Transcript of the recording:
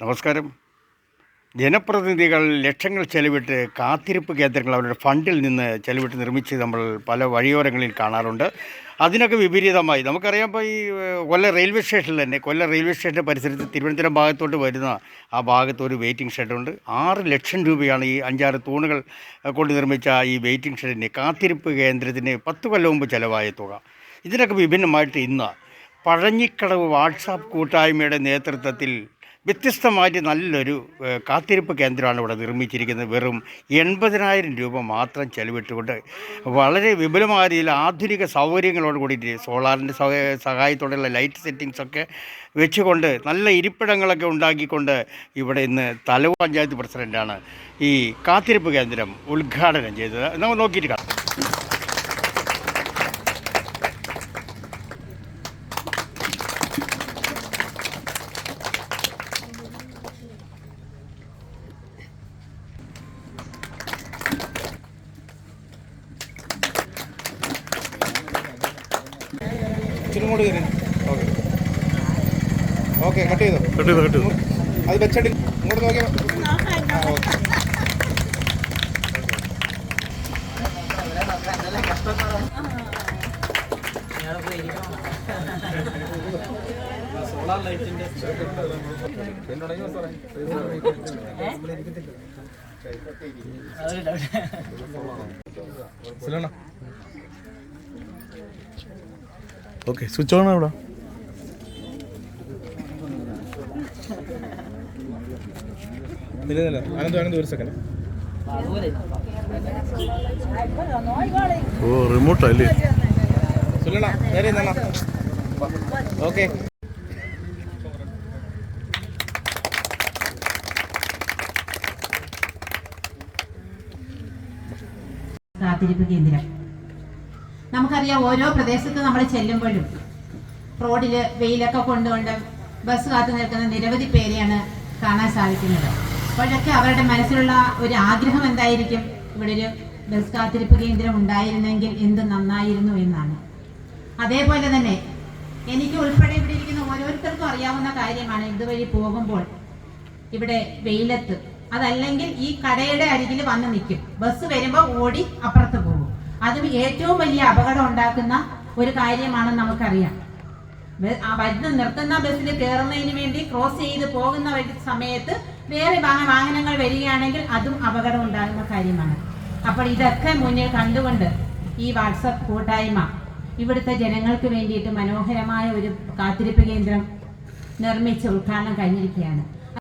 നമസ്കാരം. ജനപ്രതിനിധികൾ ലക്ഷങ്ങൾ ചെലവിട്ട് കാത്തിരിപ്പ് കേന്ദ്രങ്ങൾ അവരുടെ ഫണ്ടിൽ നിന്ന് ചെലവിട്ട് നിർമ്മിച്ച് നമ്മൾ പല വഴിയോരങ്ങളിൽ കാണാറുണ്ട്. അതിനൊക്കെ വിപരീതമായി. നമുക്കറിയാം ഇപ്പോൾ ഈ കൊല്ല റെയിൽവേ സ്റ്റേഷനിൽ തന്നെ കൊല്ലം റെയിൽവേ സ്റ്റേഷന്റെ പരിസരത്ത് തിരുവനന്തപുരം ഭാഗത്തോട്ട് വരുന്ന ആ ഭാഗത്ത് ഒരു വെയിറ്റിംഗ് ഷെഡുണ്ട് ആറ് ലക്ഷം രൂപയാണ് ഈ അഞ്ചാറ് തൂണുകൾ കൊണ്ട് നിർമ്മിച്ച ഈ വെയിറ്റിംഗ് ഷെഡിന് കാത്തിരിപ്പ് കേന്ദ്രത്തിന് പത്ത് കൊല്ലം മുമ്പ് ചിലവായ തുക. ഇതിനൊക്കെ വിഭിന്നമായിട്ട് ഇന്ന് പഴഞ്ഞിക്കടവ് വാട്സാപ്പ് കൂട്ടായ്മയുടെ നേതൃത്വത്തിൽ വ്യത്യസ്തമായിട്ട് നല്ലൊരു കാത്തിരിപ്പ് കേന്ദ്രമാണ് ഇവിടെ നിർമ്മിച്ചിരിക്കുന്നത്. വെറും എൺപതിനായിരം രൂപ മാത്രം ചെലവിട്ടുകൊണ്ട് വളരെ വിപുലമായ രീതിയിൽ ആധുനിക സൗകര്യങ്ങളോട് കൂടിയിട്ട് സോളാറിന്റെ സഹായത്തോടെയുള്ള ലൈറ്റ് സെറ്റിങ്സൊക്കെ വെച്ചുകൊണ്ട് നല്ല ഇരിപ്പിടങ്ങളൊക്കെ ഉണ്ടാക്കിക്കൊണ്ട് ഇവിടെ ഇന്ന് തലവ് പഞ്ചായത്ത് പ്രസിഡന്റാണ് ഈ കാത്തിരിപ്പ് കേന്ദ്രം ഉദ്ഘാടനം ചെയ്തത്. നമുക്ക് നോക്കിയിട്ട് കാണാം. കൂടി കയറി. ഓക്കെ. ഓക്കെ കട്ട് ചെയ്തോ? കട്ട് ചെയ്തോ കട്ട് ചെയ്തു. അത് വെച്ചടി. ഇങ്ങോട്ട് നോക്കിയാ ആ ഓക്കെ. സിലോണ ഓക്കെ സ്വിച്ച് ഓൺ അവിടെ? ഓ റിമോട്ടാ അല്ലേ ഓക്കെ. കാത്തിരിപ്പ് കേന്ദ്രം. നമുക്കറിയാം ഓരോ പ്രദേശത്ത് നമ്മൾ ചെല്ലുമ്പോഴും റോഡിൽ വെയിലൊക്കെ കൊണ്ടുകൊണ്ട് ബസ് കാത്തു നിൽക്കുന്ന നിരവധി പേരെയാണ് കാണാൻ സാധിക്കുന്നത്. അപ്പോഴൊക്കെ അവരുടെ മനസ്സിലുള്ള ഒരു ആഗ്രഹം എന്തായിരിക്കും? ഇവിടെ ഒരു ബസ് കാത്തിരിപ്പ് കേന്ദ്രം ഉണ്ടായിരുന്നെങ്കിൽ എന്ത് നന്നായിരുന്നു എന്നാണ്. അതേപോലെ തന്നെ എനിക്ക് ഉൾപ്പെടെ ഇവിടെ ഇരിക്കുന്ന ഓരോരുത്തർക്കും അറിയാവുന്ന കാര്യമാണ്. ഇതുവഴി പോകുമ്പോൾ ഇവിടെ വെയിലത്ത്. അതല്ലെങ്കിൽ ഈ കടയുടെ അരികിൽ വന്ന് നിൽക്കും. ബസ് വരുമ്പോൾ ഓടി അപ്പുറത്ത് പോകും. അതും ഏറ്റവും വലിയ അപകടം ഉണ്ടാക്കുന്ന ഒരു കാര്യമാണെന്ന് നമുക്കറിയാം. ആ വരുന്ന നിർത്തുന്ന ബസ്സിൽ കയറുന്നതിന് വേണ്ടി ക്രോസ് ചെയ്ത് പോകുന്ന സമയത്ത് വേറെ വാഹ- വാഹനങ്ങൾ വരികയാണെങ്കിൽ അതും അപകടം ഉണ്ടാകുന്ന കാര്യമാണ്. അപ്പോൾ ഇതൊക്കെ മുന്നിൽ കണ്ടുകൊണ്ട് ഈ വാട്സപ്പ് കൂട്ടായ്മ ഇവിടുത്തെ ജനങ്ങൾക്ക് വേണ്ടിയിട്ട് മനോഹരമായ ഒരു കാത്തിരിപ്പ് കേന്ദ്രം നിർമ്മിച്ച് ഉദ്ഘാടനം കഴിഞ്ഞിരിക്കുകയാണ്.